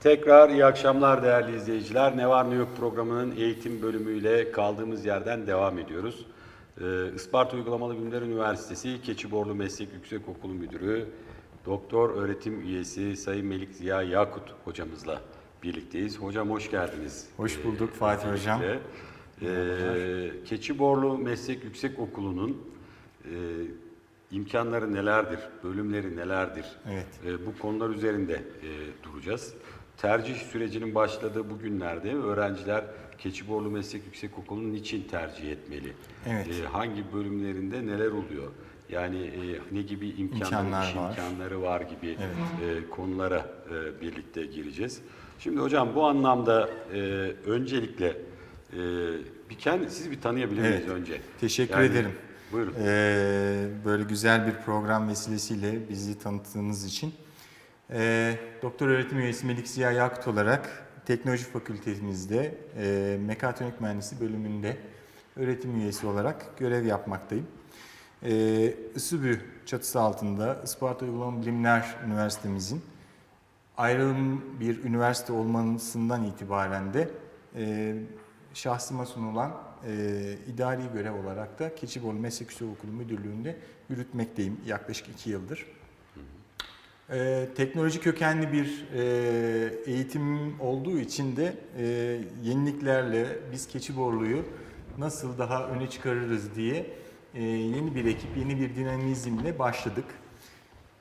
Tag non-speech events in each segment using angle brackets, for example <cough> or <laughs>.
Tekrar iyi akşamlar değerli izleyiciler. Ne var ne yok programının eğitim bölümüyle kaldığımız yerden devam ediyoruz. Ee, Isparta Uygulamalı Bilimler Üniversitesi Keçiborlu Meslek Yüksekokulu Müdürü, Doktor öğretim üyesi Sayın Melik Ziya Yakut hocamızla birlikteyiz. Hocam hoş geldiniz. Hoş bulduk Fatih Hocam. Ee, Keçiborlu Meslek Yüksekokulu'nun e, imkanları nelerdir, bölümleri nelerdir? Evet. E, bu konular üzerinde e, duracağız. Tercih sürecinin başladığı bu günlerde öğrenciler Keçiborlu Meslek Yüksekokulu'nu niçin tercih etmeli? Evet. E, hangi bölümlerinde neler oluyor? Yani e, ne gibi imkanlar, İmkanlar iş var. imkanları var gibi e, konulara e, birlikte gireceğiz. Şimdi hocam bu anlamda e, öncelikle e, bir kendi sizi bir tanıyabilir miyiz Evet. önce? Teşekkür Yani- ederim. Buyurun. Ee, böyle güzel bir program vesilesiyle bizi tanıttığınız için. Ee, Doktor öğretim üyesi Melik Ziya Yakut olarak Teknoloji Fakültemizde e, Mekatronik Mühendisi bölümünde öğretim üyesi olarak görev yapmaktayım. Ee, ISÜBÜ çatısı altında Isparta Uygulama Bilimler Üniversitemizin ayrılım bir üniversite olmasından itibaren de e, şahsıma sunulan e, idari görev olarak da Keçiborlu Meslek Yüksekokulu Müdürlüğü'nde yürütmekteyim yaklaşık iki yıldır. E, teknoloji kökenli bir e, eğitim olduğu için de e, yeniliklerle biz Keçiborlu'yu nasıl daha öne çıkarırız diye e, yeni bir ekip, yeni bir dinamizmle başladık.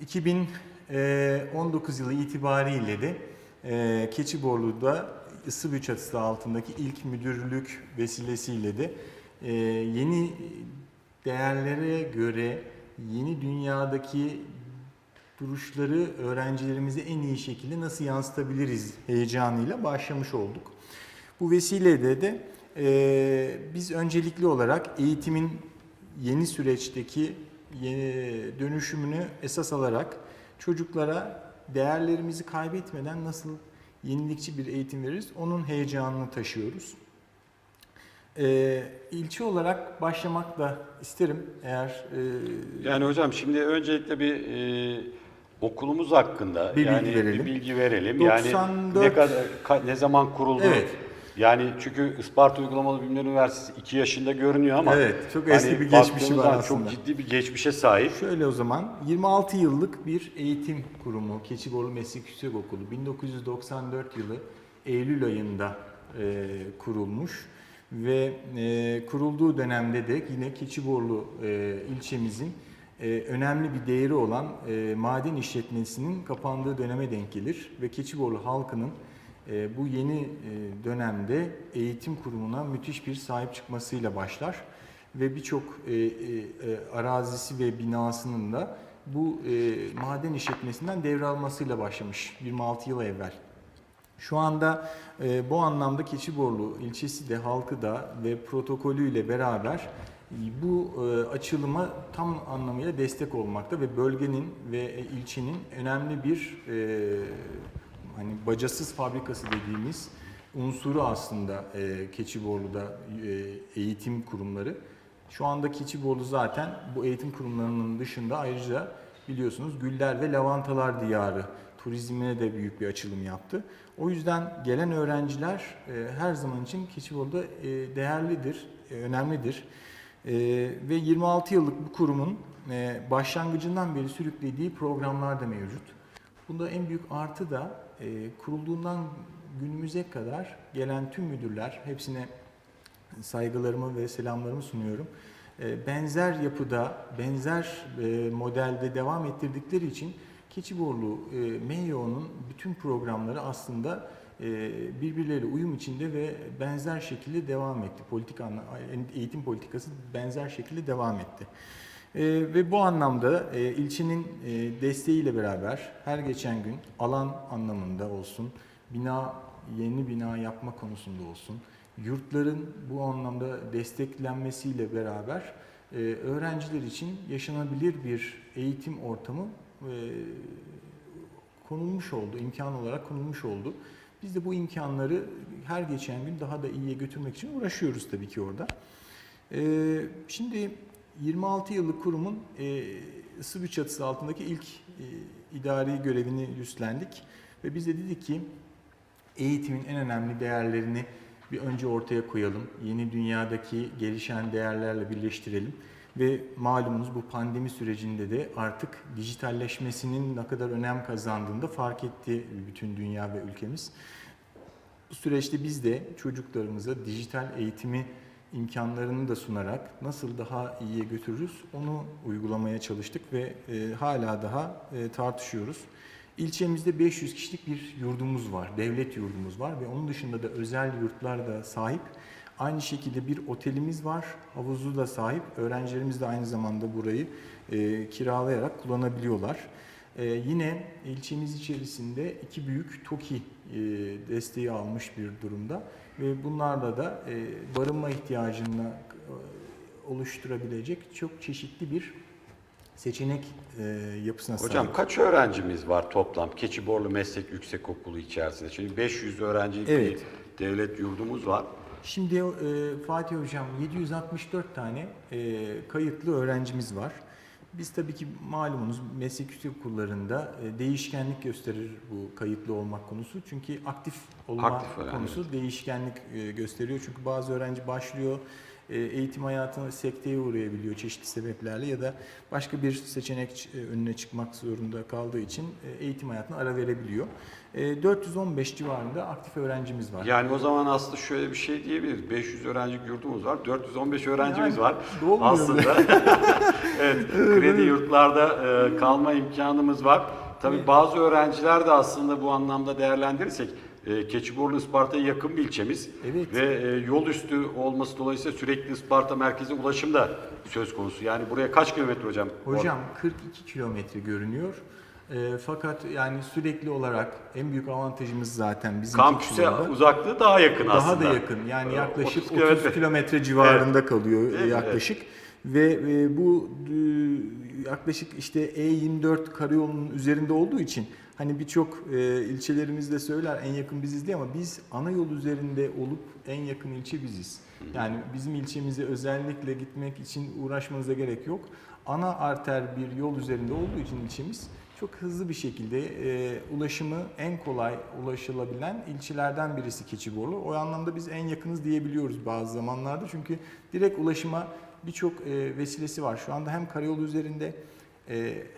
2019 yılı itibariyle de e, Keçiborlu'da Isıbü çatısı altındaki ilk müdürlük vesilesiyle de e, yeni değerlere göre yeni dünyadaki duruşları öğrencilerimize en iyi şekilde nasıl yansıtabiliriz heyecanıyla başlamış olduk. Bu vesileyle de e, biz öncelikli olarak eğitimin yeni süreçteki yeni dönüşümünü esas alarak çocuklara değerlerimizi kaybetmeden nasıl yenilikçi bir eğitim veririz onun heyecanını taşıyoruz. E, ilçe olarak başlamak da isterim eğer e, Yani hocam şimdi öncelikle bir e, okulumuz hakkında Bir bilgi yani verelim. bir bilgi verelim. 94 Yani ne kadar ka- ne zaman kuruldu? Evet. Yani çünkü Isparta Uygulamalı Bilimler Üniversitesi 2 yaşında görünüyor ama Evet, çok eski bir geçmişi var aslında. Çok ciddi bir geçmişe sahip. Şöyle o zaman 26 yıllık bir eğitim kurumu Keçiborlu Meslek Yüksekokulu 1994 yılı Eylül ayında e, kurulmuş ve e, kurulduğu dönemde de yine Keçiborlu e, ilçemizin e, önemli bir değeri olan e, maden işletmesinin kapandığı döneme denk gelir ve Keçiborlu halkının e, bu yeni e, dönemde eğitim kurumuna müthiş bir sahip çıkmasıyla başlar ve birçok e, e, e, arazisi ve binasının da bu e, maden işletmesinden devralmasıyla başlamış 26 yıl evvel. Şu anda e, bu anlamda Keçiborlu ilçesi de halkı da ve protokolüyle beraber bu e, açılıma tam anlamıyla destek olmakta ve bölgenin ve e, ilçenin önemli bir e, hani bacasız fabrikası dediğimiz unsuru aslında Keçiborlu'da eğitim kurumları. Şu anda Keçiborlu zaten bu eğitim kurumlarının dışında ayrıca biliyorsunuz güller ve lavantalar diyarı turizmine de büyük bir açılım yaptı. O yüzden gelen öğrenciler her zaman için Keçiborlu'da değerlidir, önemlidir. E, ve 26 yıllık bu kurumun e, başlangıcından beri sürüklediği programlar da mevcut. Bunda en büyük artı da e, kurulduğundan günümüze kadar gelen tüm müdürler, hepsine saygılarımı ve selamlarımı sunuyorum. E, benzer yapıda, benzer e, modelde devam ettirdikleri için Keçiborlu e, MEYO'nun bütün programları aslında birbirleriyle uyum içinde ve benzer şekilde devam etti. Politika, anla- eğitim politikası benzer şekilde devam etti. E, ve bu anlamda e, ilçenin e, desteğiyle beraber her geçen gün alan anlamında olsun, bina yeni bina yapma konusunda olsun, yurtların bu anlamda desteklenmesiyle beraber e, öğrenciler için yaşanabilir bir eğitim ortamı e, konulmuş oldu, imkan olarak konulmuş oldu. Biz de bu imkanları her geçen gün daha da iyiye götürmek için uğraşıyoruz tabii ki orada. E, şimdi 26 yıllık kurumun e, ısı bir çatısı altındaki ilk e, idari görevini üstlendik ve biz de dedik ki eğitimin en önemli değerlerini bir önce ortaya koyalım. Yeni dünyadaki gelişen değerlerle birleştirelim. Ve malumunuz bu pandemi sürecinde de artık dijitalleşmesinin ne kadar önem kazandığını da fark etti bütün dünya ve ülkemiz. Bu süreçte biz de çocuklarımıza dijital eğitimi imkanlarını da sunarak nasıl daha iyiye götürürüz onu uygulamaya çalıştık ve e, hala daha e, tartışıyoruz. İlçemizde 500 kişilik bir yurdumuz var, devlet yurdumuz var ve onun dışında da özel yurtlar da sahip. Aynı şekilde bir otelimiz var, havuzu da sahip. Öğrencilerimiz de aynı zamanda burayı e, kiralayarak kullanabiliyorlar. Ee, yine ilçemiz içerisinde iki büyük TOKİ e, desteği almış bir durumda ve bunlarla da e, barınma ihtiyacını e, oluşturabilecek çok çeşitli bir seçenek e, yapısına Hocam sahip. kaç öğrencimiz var toplam Keçiborlu Meslek Yüksekokulu içerisinde? Şimdi 500 öğrencilik Evet. bir devlet yurdumuz var. Şimdi e, Fatih Hocam 764 tane e, kayıtlı öğrencimiz var. Biz tabii ki malumunuz meslek yüksek okullarında e, değişkenlik gösterir bu kayıtlı olmak konusu. Çünkü aktif olma Aktif öğrenci. konusu değişkenlik e, gösteriyor. Çünkü bazı öğrenci başlıyor eğitim hayatına sekteye uğrayabiliyor çeşitli sebeplerle ya da başka bir seçenek e, önüne çıkmak zorunda kaldığı için e, eğitim hayatına ara verebiliyor. E, 415 civarında aktif öğrencimiz var. Yani o zaman aslında şöyle bir şey diyebiliriz. 500 öğrencilik yurdumuz var, 415 öğrencimiz Yani var. Aslında <laughs> evet, kredi yurtlarda e, kalma imkanımız var. Tabii bazı öğrenciler de aslında bu anlamda değerlendirirsek e, Keçiborlu Isparta'ya yakın bir ilçemiz Evet. ve e, yol üstü olması dolayısıyla sürekli Isparta merkeze ulaşım da söz konusu. Yani buraya kaç kilometre hocam? Hocam 42 kilometre görünüyor. E, fakat yani sürekli olarak en büyük avantajımız zaten bizim Kampüse Keçiborlu'da. uzaklığı daha yakın daha aslında. da yakın. Yani Ee, yaklaşık 30 30 kilometre. kilometre civarında kalıyor Değil mi? yaklaşık. Ve e, bu e, yaklaşık işte E24 karayolunun üzerinde olduğu için hani birçok e, ilçelerimizde söyler en yakın biziz diye ama biz ana yol üzerinde olup en yakın ilçe biziz. Yani bizim ilçemize özellikle gitmek için uğraşmanıza gerek yok. Ana arter bir yol üzerinde olduğu için ilçemiz çok hızlı bir şekilde e, ulaşımı en kolay ulaşılabilen ilçelerden birisi Keçiborlu. O anlamda biz en yakınız diyebiliyoruz bazı zamanlarda. Çünkü direkt ulaşıma birçok e, vesilesi var. Şu anda hem karayolu üzerinde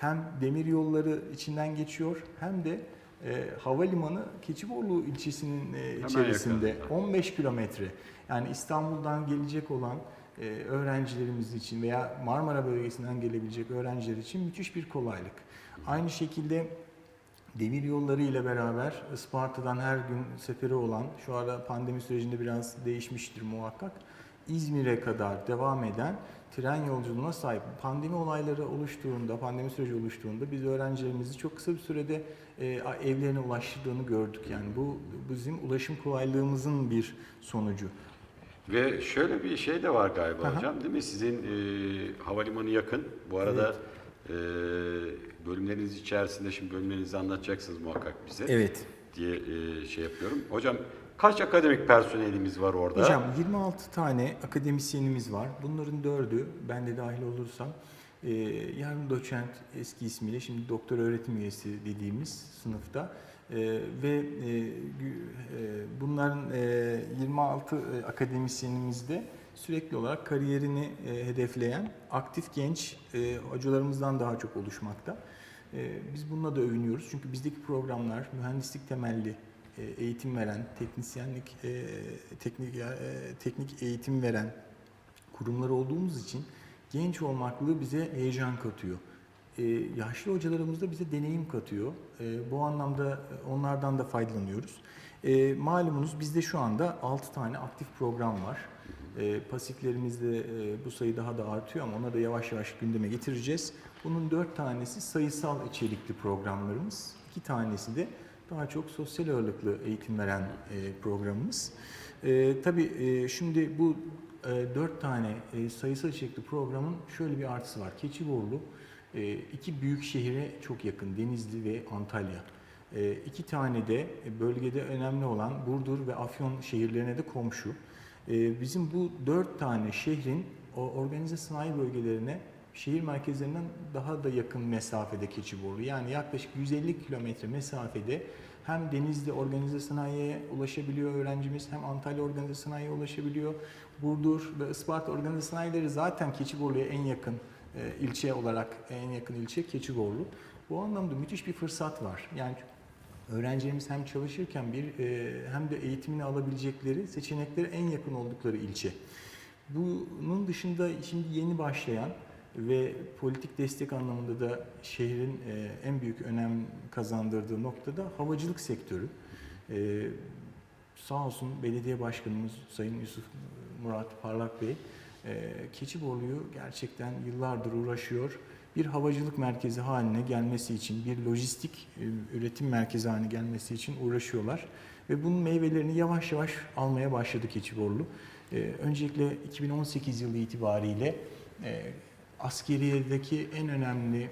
hem demir yolları içinden geçiyor hem de e, havalimanı Keçiborlu ilçesinin e, içerisinde 15 kilometre. Yani İstanbul'dan gelecek olan e, öğrencilerimiz için veya Marmara bölgesinden gelebilecek öğrenciler için müthiş bir kolaylık. Aynı şekilde demir yolları ile beraber Isparta'dan her gün seferi olan, şu ara pandemi sürecinde biraz değişmiştir muhakkak, İzmir'e kadar devam eden tren yolculuğuna sahip. Pandemi olayları oluştuğunda, pandemi süreci oluştuğunda biz öğrencilerimizi çok kısa bir sürede e, evlerine ulaştırdığını gördük. Yani bu bizim ulaşım kolaylığımızın bir sonucu. Ve şöyle bir şey de var galiba Aha. hocam değil mi? Sizin e, havalimanı yakın. Bu arada e, bölümleriniz içerisinde şimdi bölümlerinizi anlatacaksınız muhakkak bize Evet. diye e, şey yapıyorum. Hocam kaç akademik personelimiz var orada? Hocam 26 tane akademisyenimiz var. Bunların dördü, ben de dahil olursam, e, yarım doçent eski ismiyle şimdi doktor öğretim üyesi dediğimiz sınıfta. E, ve e, e, bunların e, 26 e, akademisyenimiz de sürekli olarak kariyerini e, hedefleyen aktif genç e, hocalarımızdan daha çok oluşmakta. E, biz bununla da övünüyoruz çünkü bizdeki programlar mühendislik temelli eğitim veren, teknisyenlik, e, teknik e, teknik eğitim veren kurumlar olduğumuz için genç olmaklığı bize heyecan katıyor. E, yaşlı hocalarımız da bize deneyim katıyor. E, bu anlamda e, onlardan da faydalanıyoruz. E, malumunuz bizde şu anda 6 tane aktif program var. E, pasiflerimizde e, bu sayı daha da artıyor ama onları da yavaş yavaş gündeme getireceğiz. Bunun 4 tanesi sayısal içerikli programlarımız. 2 tanesi de daha çok sosyal ağırlıklı eğitim veren e, programımız. E, tabii e, şimdi bu dört tane sayısal içerikli programın şöyle bir artısı var. Keçiborlu iki büyük şehire çok yakın Denizli ve Antalya. İki tane de bölgede önemli olan Burdur ve Afyon şehirlerine de komşu. Bizim bu dört tane şehrin organize sanayi bölgelerine şehir merkezlerinden daha da yakın mesafede Keçiborlu. Yani yaklaşık 150 kilometre mesafede hem Denizli organize sanayiye ulaşabiliyor öğrencimiz hem Antalya organize sanayiye ulaşabiliyor. Burdur ve Isparta organize sanayileri zaten Keçiborlu'ya en yakın e, ilçe olarak en yakın ilçe Keçiborlu. Bu anlamda müthiş bir fırsat var. Yani öğrencilerimiz hem çalışırken bir e, hem de eğitimini alabilecekleri seçenekleri en yakın oldukları ilçe. Bunun dışında şimdi yeni başlayan ve politik destek anlamında da şehrin e, en büyük önem kazandırdığı noktada havacılık sektörü. E, sağ olsun belediye başkanımız Sayın Yusuf Murat Parlak Bey e, Keçiborlu'yu gerçekten yıllardır uğraşıyor. Bir havacılık merkezi haline gelmesi için, bir lojistik üretim merkezi haline gelmesi için uğraşıyorlar. Ve bunun meyvelerini yavaş yavaş almaya başladı Keçiborlu. Öncelikle 2018 yılı itibariyle askeriyedeki en önemli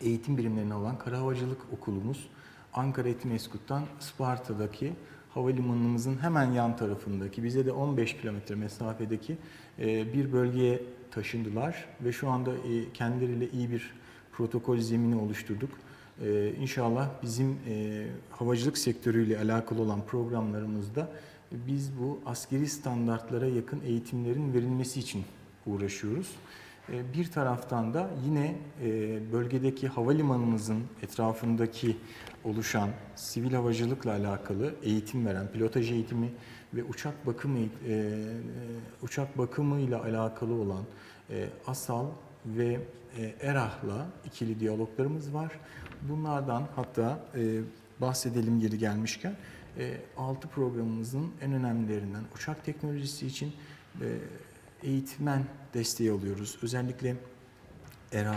eğitim birimlerinden olan Kara Havacılık Okulumuz Ankara Etimeskut'tan Sparta'daki havalimanımızın hemen yan tarafındaki bize de 15 kilometre mesafedeki e, bir bölgeye taşındılar ve şu anda e, kendileriyle iyi bir protokol zemini oluşturduk. E, İnşallah bizim e, havacılık sektörüyle alakalı olan programlarımızda biz bu askeri standartlara yakın eğitimlerin verilmesi için uğraşıyoruz. E, Bir taraftan da yine e, bölgedeki havalimanımızın etrafındaki oluşan sivil havacılıkla alakalı eğitim veren pilotaj eğitimi ve uçak bakımı e, e, uçak bakımıyla alakalı olan ASAL ve ERAH'la ikili diyaloglarımız var. Bunlardan hatta bahsedelim geri gelmişken e, 6 programımızın en önemlilerinden uçak teknolojisi için eğitmen desteği alıyoruz. Özellikle ERA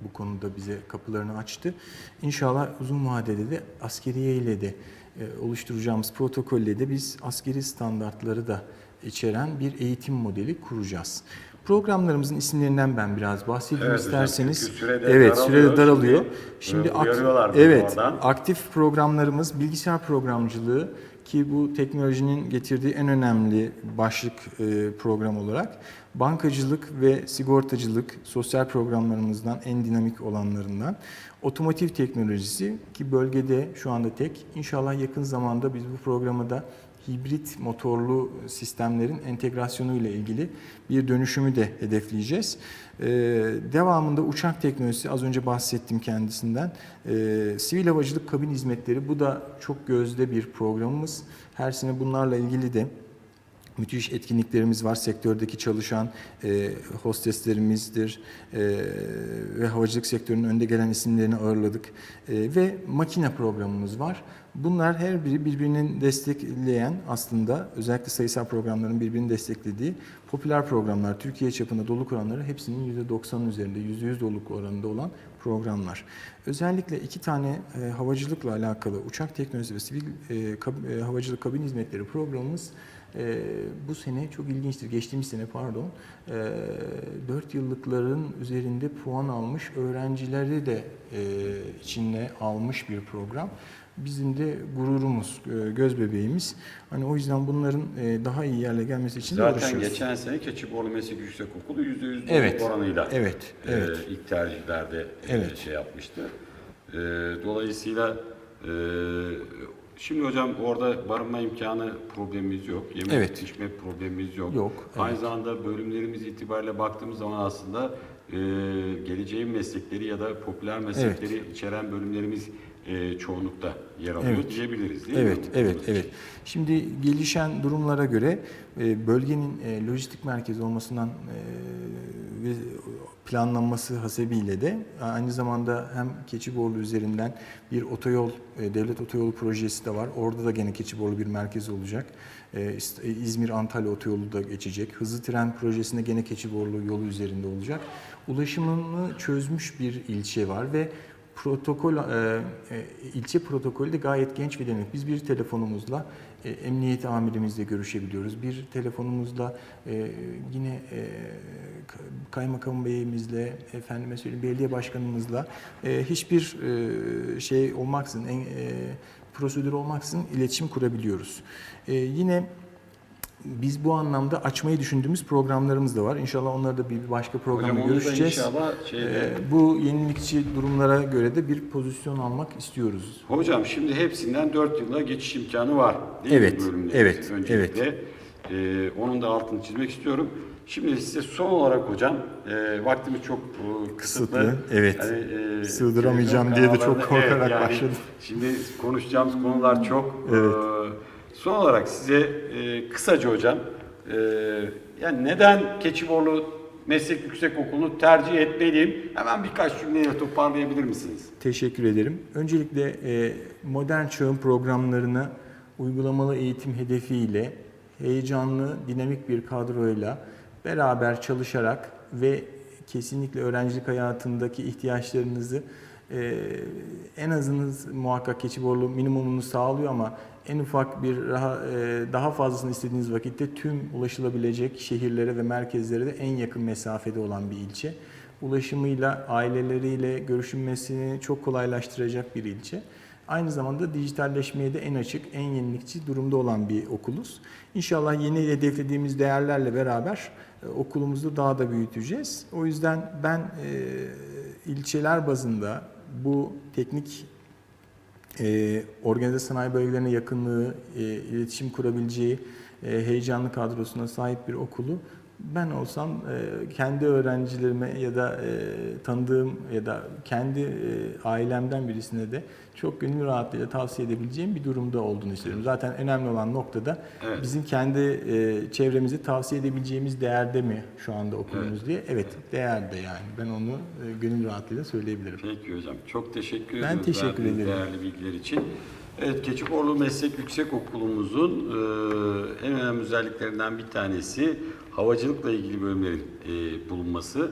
bu konuda bize kapılarını açtı. İnşallah uzun vadede de askeriye ile de e, oluşturacağımız protokolle de biz askeri standartları da içeren bir eğitim modeli kuracağız. Programlarımızın isimlerinden ben biraz bahsedeyim Evet isterseniz. sürede evet, sürede daralıyor. Şimdi, Şimdi e, ak- uyarıyorlar bizi evet, oradan. aktif programlarımız bilgisayar programcılığı ki bu teknolojinin getirdiği en önemli başlık e, program olarak bankacılık ve sigortacılık sosyal programlarımızdan en dinamik olanlarından otomotiv teknolojisi ki bölgede şu anda tek. İnşallah yakın zamanda biz bu programı da hibrit motorlu sistemlerin entegrasyonu ile ilgili bir dönüşümü de hedefleyeceğiz. Ee, devamında uçak teknolojisi az önce bahsettim kendisinden. Ee, sivil havacılık kabin hizmetleri bu da çok gözde bir programımız. Her sene bunlarla ilgili de müthiş etkinliklerimiz var. Sektördeki çalışan e, hosteslerimizdir e, ve havacılık sektörünün önde gelen isimlerini ağırladık. E, ve makine programımız var. Bunlar her biri birbirinin destekleyen aslında özellikle sayısal programların birbirini desteklediği popüler programlar. Türkiye çapında doluluk oranları hepsinin %90'ın üzerinde, %100 doluluk oranında olan programlar. Özellikle iki tane e, havacılıkla alakalı uçak teknolojisi ve sivil e, kab- e, havacılık kabin hizmetleri programımız e, bu sene çok ilginçtir. Geçtiğimiz sene pardon. E, 4 yıllıkların üzerinde puan almış öğrencileri de e, içine almış bir program. Bizim de gururumuz, e, göz bebeğimiz. Hani o yüzden bunların e, daha iyi yerle gelmesi için de Zaten uğraşıyoruz. geçen sene Keçiborlu Meslek Yüksekokulu %100 Evet. oranıyla Evet, e, evet. ilk tercihlerde e, Evet. şey yapmıştı. E, dolayısıyla e, şimdi hocam orada barınma imkanı problemimiz yok. Yemek Evet. içme problemimiz yok. Yok, Aynı evet. zamanda bölümlerimiz itibariyle baktığımız zaman aslında e, geleceğin meslekleri ya da popüler meslekleri içeren bölümlerimiz e, çoğunlukta yer alıyor Evet. diyebiliriz değil Evet, mi? evet, evet. Şimdi gelişen durumlara göre e, bölgenin e, lojistik merkezi olmasından e, ve planlanması hasebiyle de aynı zamanda hem Keçiborlu üzerinden bir otoyol, devlet otoyolu projesi de var. Orada da gene Keçiborlu bir merkez olacak. İzmir-Antalya otoyolu da geçecek. Hızlı tren projesinde gene Keçiborlu yolu üzerinde olacak. Ulaşımını çözmüş bir ilçe var ve protokol e, e, ilçe protokolü de gayet genç ve dinamik. Biz bir telefonumuzla e, emniyet amirimizle görüşebiliyoruz. Bir telefonumuzla e, yine e, kaymakam beyimizle, efendime söyleyeyim belediye başkanımızla e, hiçbir e, şey olmaksızın, en, e, prosedür olmaksızın iletişim kurabiliyoruz. E, yine biz bu anlamda açmayı düşündüğümüz programlarımız da var. İnşallah onları da bir başka programda Hocam görüşeceğiz. inşallah şeyde... Ee, bu yenilikçi durumlara göre de bir pozisyon almak istiyoruz. Hocam şimdi hepsinden 4 yıla geçiş imkanı var. Değil Evet, mi evet, öncelikle? Ee, onun da altını çizmek istiyorum. Şimdi size son olarak hocam, e, vaktimiz çok e, kısıtlı. Kısıtlı, evet. e, Sığdıramayacağım diye de çok korkarak <laughs> yani başladım. Şimdi konuşacağımız konular çok. Evet. Ee, son olarak size e, kısaca hocam, e, yani neden Keçiborlu Meslek Yüksekokulu'nu tercih etmeliyim? Hemen birkaç cümleyle toparlayabilir misiniz? Teşekkür ederim. Öncelikle e, modern çağın programlarına uygulamalı eğitim hedefiyle heyecanlı, dinamik bir kadroyla beraber çalışarak ve kesinlikle öğrencilik hayatındaki ihtiyaçlarınızı e, en azınız muhakkak Keçiborlu minimumunu sağlıyor ama en ufak bir daha, e, daha fazlasını istediğiniz vakitte tüm ulaşılabilecek şehirlere ve merkezlere de en yakın mesafede olan bir ilçe ulaşımıyla, aileleriyle görüşülmesini çok kolaylaştıracak bir ilçe. Aynı zamanda dijitalleşmeye de en açık, en yenilikçi durumda olan bir okuluz. İnşallah yeni hedeflediğimiz değerlerle beraber e, okulumuzu daha da büyüteceğiz. O yüzden ben e, ilçeler bazında bu teknik e, organize sanayi bölgelerine yakınlığı, e, iletişim kurabileceği e, heyecanlı kadrosuna sahip bir okulu ben olsam e, kendi öğrencilerime ya da e, tanıdığım ya da kendi e, ailemden birisine de çok gönül rahatlığıyla tavsiye edebileceğim bir durumda olduğunu istiyorum. Zaten önemli olan noktada Evet. bizim kendi e, çevremizi tavsiye edebileceğimiz değerde mi şu anda okulumuz diye. Evet, değerde yani. Ben onu e, gönül rahatlığıyla söyleyebilirim. Peki hocam. Çok teşekkür Ben ediyoruz teşekkür ederim. değerli bilgiler için. Evet, Keçiborlu Meslek Yüksekokulumuzun e, en önemli özelliklerinden bir tanesi havacılıkla ilgili bölümlerin e, bulunması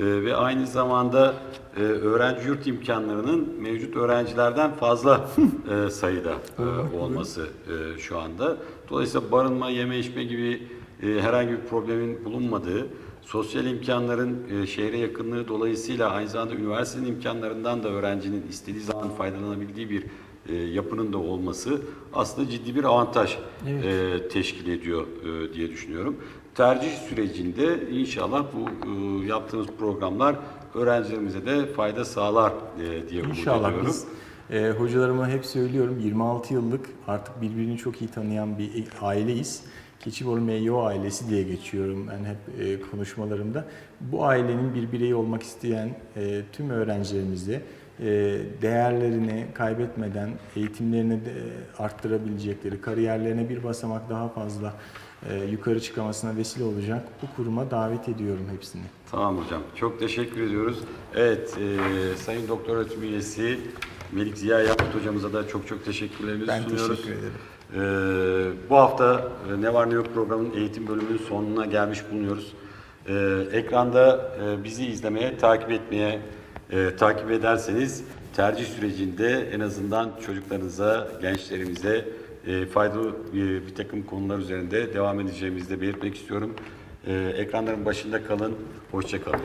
E, ve aynı zamanda e, öğrenci yurt imkanlarının mevcut öğrencilerden fazla <laughs> e, sayıda e, olması e, şu anda. Dolayısıyla barınma, yeme içme gibi e, herhangi bir problemin bulunmadığı, sosyal imkanların e, şehre yakınlığı dolayısıyla aynı zamanda üniversitenin imkanlarından da öğrencinin istediği zaman faydalanabildiği bir e, yapının da olması aslında ciddi bir avantaj Evet. e, teşkil ediyor e, diye düşünüyorum. Tercih sürecinde inşallah bu e, yaptığımız programlar öğrencilerimize de fayda sağlar e, diye umut İnşallah ediyorum. biz e, hocalarıma hep söylüyorum 26 yıllık artık birbirini çok iyi tanıyan bir aileyiz. Keçiborlu MYO ailesi diye geçiyorum ben hep e, konuşmalarımda. Bu ailenin bir bireyi olmak isteyen e, tüm öğrencilerimize e, değerlerini kaybetmeden eğitimlerini de arttırabilecekleri, kariyerlerine bir basamak daha fazla e, yukarı çıkamasına vesile olacak bu kuruma davet ediyorum hepsini. Tamam hocam. Çok teşekkür ediyoruz. Evet, e, Sayın Doktor Öğretim Üyesi Melik Ziya Yaput hocamıza da çok çok teşekkürlerimizi Ben sunuyoruz. teşekkür ederim. E, bu hafta e, Ne Var Ne Yok programının eğitim bölümünün sonuna gelmiş bulunuyoruz. E, ekranda e, bizi izlemeye, takip etmeye, e, takip ederseniz tercih sürecinde en azından çocuklarınıza, gençlerimize e, faydalı e, bir takım konular üzerinde devam edeceğimizi de belirtmek istiyorum. E, ekranların başında kalın, hoşça kalın.